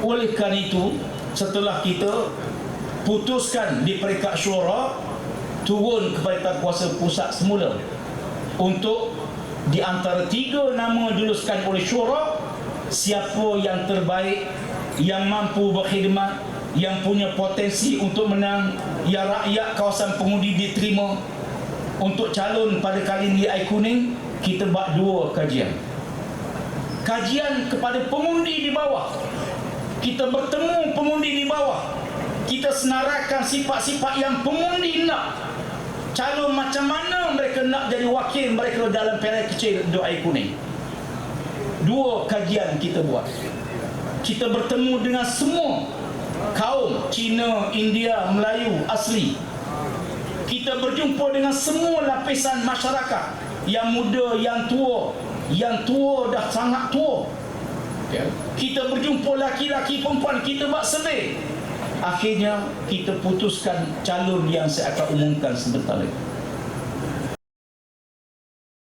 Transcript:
oleh kerana itu setelah kita putuskan di peringkat syura turun kepada kuasa pusat semula. Untuk di antara tiga nama diluluskan oleh syura siapa yang terbaik yang mampu berkhidmat yang punya potensi untuk menang yang rakyat kawasan pengundi diterima untuk calon pada kali ini air kuning kita buat dua kajian. Kajian kepada pengundi di bawah kita bertemu pengundi di bawah. Kita senaraikan sifat-sifat yang pengundi nak. Calon macam mana mereka nak jadi wakil mereka dalam pilihan kecil air kuning. Dua kajian kita buat. Kita bertemu dengan semua kaum Cina, India, Melayu asli. Kita berjumpa dengan semua lapisan masyarakat. Yang muda, yang tua. Yang tua dah sangat tua ya. kita berjumpa laki-laki perempuan kita buat survey akhirnya kita putuskan calon yang saya akan umumkan sebentar lagi